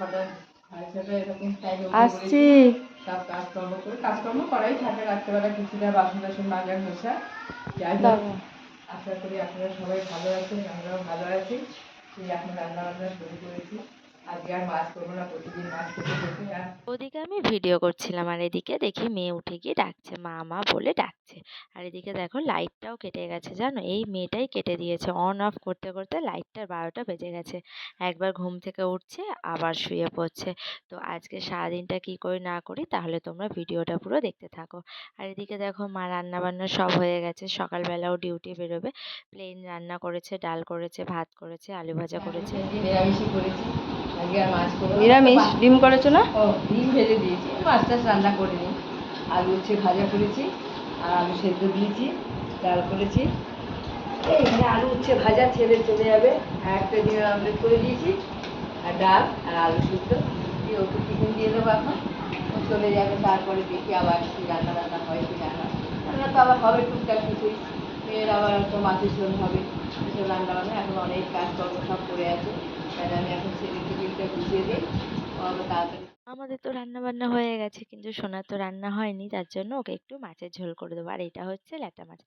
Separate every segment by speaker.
Speaker 1: ছটা সাড়ে ছটা এরকম টাইমে
Speaker 2: আসছি।
Speaker 1: সব কাজকর্ম করে কাজকর্ম করাই থাকে রাত্রেবেলা কিছুটা বাসন টাসন মাজা ঘষা যাই আশা করি আপনারা সবাই ভালো আছেন আমরাও ভালো আছি। এই এখন রান্না বান্না শুরু করেছি। আজকে আর মাছ করব না প্রতিদিন মাছ খেতে খেতে আর
Speaker 3: ওদিকে আমি ভিডিও করছিলাম আর এদিকে দেখি মেয়ে উঠে গিয়ে ডাকছে মা মা বলে ডাকছে। আর এদিকে দেখো লাইটটাও কেটে গেছে জানো? এই মেয়েটাই কেটে দিয়েছে অন অফ করতে করতে লাইটটার বারোটা বেজে গেছে। একবার ঘুম থেকে উঠছে আবার শুয়ে পড়ছে। তো আজকে সারাদিনটা কি করি না করি তাহলে তোমরা ভিডিওটা পুরো দেখতে থাকো। আর এদিকে দেখো মা রান্না বান্না সব হয়ে গেছে সকালবেলাও ডিউটি বেরোবে। প্লেন রান্না করেছে ডাল করেছে ভাত করেছে আলু ভাজা করেছে।
Speaker 1: নিরামিষই করেছি। আজকে আর মাছ করব
Speaker 2: নিরামিষ ডিম করেছ না?
Speaker 1: ও ডিম ভেজে দিয়েছি। মাছ টাছ রান্না করিনি। আলু হচ্ছে ভাজা করেছি আর আলু সেদ্ধ দিয়েছি ডাল করেছি। এখানে আলু উচ্ছে ভাজা ছেলে চলে যাবে। আর একটা ডিমের আমলেট করে দিয়েছি আর ডাল আর আলু সিদ্ধ। দিয়ে ওকে টিফিন দিয়ে দেবো এখন। ও চলে যাবে তারপরে দেখি আবার কি রান্না রান্না হয় কি না হয়। রান্না তো আবার হবে টুকটাক কিছুই। মেয়ের আবার তো মাছের ঝোল হবে। রান্না বান্না এখন অনেক কাজকর্ম সব করে আছে তাহলে আমি এখন ছেলে টিফিনটা গুছিয়ে দিই ও আবার তাড়াতাড়ি
Speaker 3: আমাদের তো রান্না বান্না হয়ে গেছে, কিন্তু সোনার তো রান্না হয়নি, তার জন্য ওকে একটু মাছের ঝোল করে দেবো। আর এটা হচ্ছে ল্যাটা মাছ।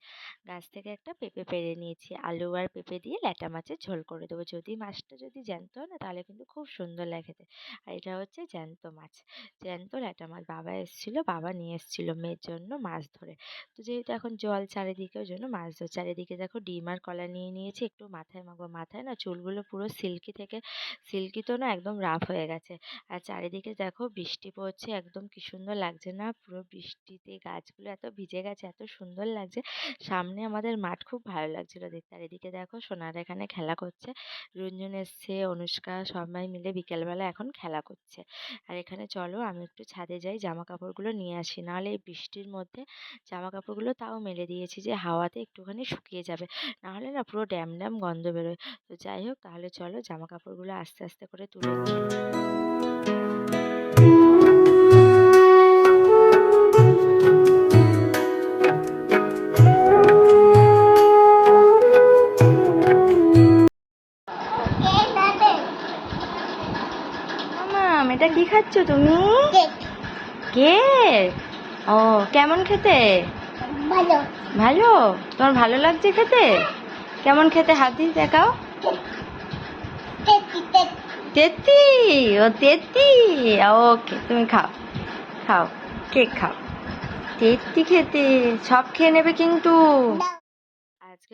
Speaker 3: গাছ থেকে একটা পেঁপে পেড়ে নিয়েছি, আলু আর পেঁপে দিয়ে ল্যাটা মাছের ঝোল করে দেবো। যদি মাছটা যদি জ্যান্ত হয় না, তাহলে কিন্তু খুব সুন্দর লাগে আর এটা হচ্ছে জ্যান্ত মাছ। জ্যান্ত ল্যাটা মাছ বাবা এসেছিল, বাবা নিয়ে এসেছিল মেয়ের জন্য মাছ ধরে। তো যেহেতু এখন জল চারিদিকে, ওই জন্য মাছ ধর চারিদিকে দেখো ডিম আর কলা নিয়ে নিয়েছি, একটু মাথায় মাখবো। মাথায় না চুলগুলো পুরো সিল্কি থেকে, সিল্কি তো না একদম রাফ হয়ে গেছে। আর চারিদিকে দেখো বৃষ্টি পড়ছে, একদম কি সুন্দর লাগছে না? পুরো বৃষ্টিতে গাছগুলো এত ভিজে গেছে, এত সুন্দর লাগছে। সামনে আমাদের মাঠ খুব ভালো লাগছিল দেখতে। আর এদিকে দেখো সোনার এখানে খেলা করছে। রঞ্জন এসছে, অনুষ্কা সবাই মিলে বিকেলবেলা এখন খেলা করছে। আর এখানে চলো আমি একটু ছাদে যাই জামা কাপড়গুলো নিয়ে আসি। নাহলে এই বৃষ্টির মধ্যে জামা কাপড়গুলো তাও মেলে দিয়েছি যে হাওয়াতে একটুখানি শুকিয়ে যাবে। নাহলে না পুরো ড্যাম ড্যাম গন্ধ বেরোয়। তো যাই হোক, তাহলে চলো জামা কাপড়গুলো আস্তে আস্তে করে তুলে নিই।
Speaker 2: এটা কি খাচ্ছ তুমি? কেক। ও কেমন খেতে?
Speaker 4: ভালো।
Speaker 2: ভালো? তোমার ভালো লাগছে খেতে? কেমন খেতে হাত দিয়ে দেখাও তেত্তি ও তেত্তি ওকে তুমি খাও। খাও কেক খাও। তেত্তি খেতে সব খেয়ে নেবে কিন্তু।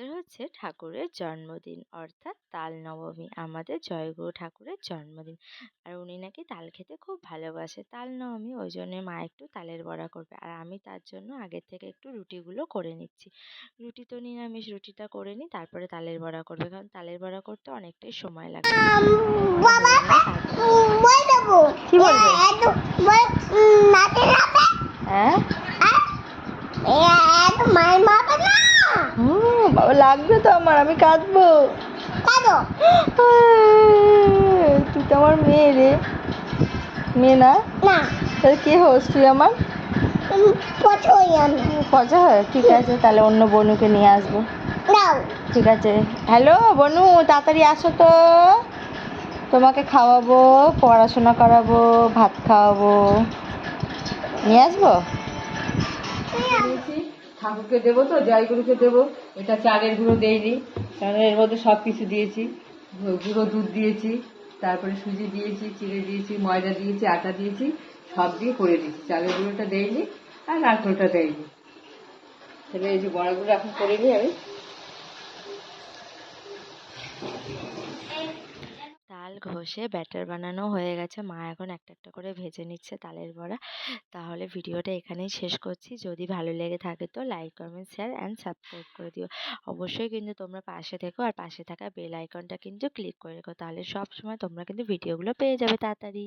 Speaker 3: আজকের হচ্ছে ঠাকুরের জন্মদিন। অর্থাৎ তাল নবমী আমাদের জয়গুরু ঠাকুরের জন্মদিন। আর উনি নাকি তাল খেতে খুব ভালোবাসে। তাল নবমী ওই জন্য মা একটু তালের বড়া করবে। আর আমি তার জন্য আগের থেকে একটু রুটিগুলো করে নিচ্ছি। রুটি তো নিরামিষ রুটিটা করে নিই তারপরে তালের বড়া করবে। কারণ তালের বড়া করতে অনেকটাই সময় লাগে।
Speaker 2: কি বলবে? হ্যাঁ
Speaker 4: এত মাই মাপে না
Speaker 2: হুম, বাবা লাগবে তো আমার আমি কাঁদবো।
Speaker 4: কাদো?
Speaker 2: তুই তো আমার মেয়ে রে। মেয়ে না? তাহলে কে হোস তুই আমার? পচা হয় ঠিক আছে তাহলে অন্য বনুকে নিয়ে আসব। ঠিক আছে। হ্যালো বনু তাড়াতাড়ি আসো তো। তোমাকে খাওয়াবো পড়াশোনা করাবো ভাত খাওয়াবো। নিয়ে আসব?
Speaker 1: দিয়েছি ঠাকুরকে দেবো তো জয়গুরুকে দেবো। এটা চালের গুঁড়ো কারণ এর মধ্যে সব কিছু দিয়েছি গুঁড়ো দুধ দিয়েছি, তারপরে সুজি দিয়েছি, চিড়ে দিয়েছি, ময়দা দিয়েছি, আটা দিয়েছি, সব দিয়ে করে দিয়েছি। চালের গুঁড়োটা দেয়নি আর নারকেলটা দেয়নি তাহলে এই যে বড়াগুলো এখন করে নিই আমি
Speaker 3: তাল ঘষে ব্যাটার বানানো হয়ে গেছে। মা এখন একটা একটা করে ভেজে নিচ্ছে তালের বড়া। তাহলে ভিডিওটা এখানেই শেষ করছি। যদি ভালো লেগে থাকে তো like, comment, share and subscribe করে দিও। অবশ্যই কিন্তু তোমরা পাশে থেকো আর পাশে থাকা বেল আইকনটা কিন্তু ক্লিক করে রেখো। তাহলে সব সময় তোমরা কিন্তু ভিডিওগুলো পেয়ে যাবে তাড়াতাড়ি।